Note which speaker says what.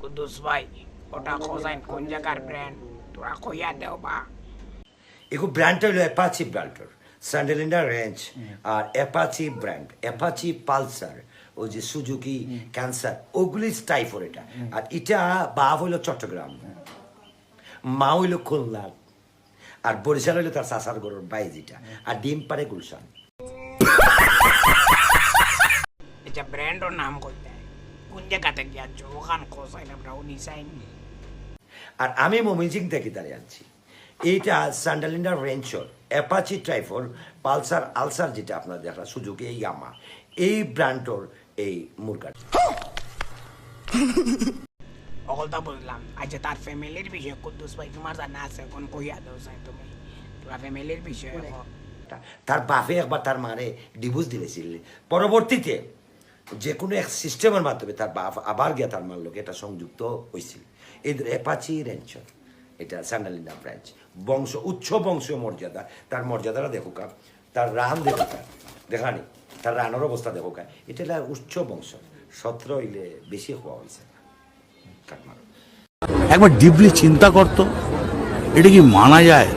Speaker 1: কুদ্দুস ভাই ওটা খোঁজাইন কোন জায়গার ব্র্যান্ড তোরা কইয়া দেও বা
Speaker 2: এগো ব্র্যান্ডটা হলো অ্যাপাচি ব্র্যান্ডের স্যান্ডেলিনা রেঞ্জ আর অ্যাপাচি ব্র্যান্ড অ্যাপাচি পালসার ওই যে সুজুকি ক্যান্সার ওগুলি স্টাইফোর এটা। আর এটা বাপ হইল চট্টগ্রাম। মা হইল খুলনা। আর বরিশাল হইল তার সাসার গরুর বাইজিটা আর ডিম পারে গুলশান।
Speaker 1: এটা ব্র্যান্ডের নাম কইতে। কোন জায়গাতে গিয়াছ ওখান খোঁজাইন আমরা উনি চাইন
Speaker 2: আর আমি মমিজিং থেকে দাঁড়িয়ে আছি। এইটা স্যান্ডালিনা রেঞ্চর অ্যাপাচি ট্রাইফোর পালসার আলসার যেটা আপনার দেখা সুযোগ এই ইয়ামা এই ব্র্যান্ডর এই মুরগা।
Speaker 1: অকলটা বুঝলাম আচ্ছা তার ফ্যামিলির বিষয়ে কুদ্দুস ভাই তোমার জানা আছে কোন কইয়া দেও তুমি? তোমার ফ্যামিলির বিষয়ে
Speaker 2: তার বাপে একবার তার মারে ডিভোর্স দিলেছিল। পরবর্তীতে যে কোনো এক সিস্টেমের মাধ্যমে তার আবার গিয়া তার মার লোক এটা সংযুক্ত হয়েছিল এই অ্যাপাচি রেঞ্চর এটা স্যান্ডালিনা ব্রাঞ্চ বংশ, উচ্চ বংশীয় মর্যাদা। তার মর্যাদাটা দেখো কা, তার রান দেখো কা। দেখানি তার রানের অবস্থা দেখো কা। এটা হলো উচ্চ বংশ। সতেরো হইলে বেশি হওয়া হয়েছে
Speaker 3: একবার ডিপলি চিন্তা করতো, এটা কি মানা যায়?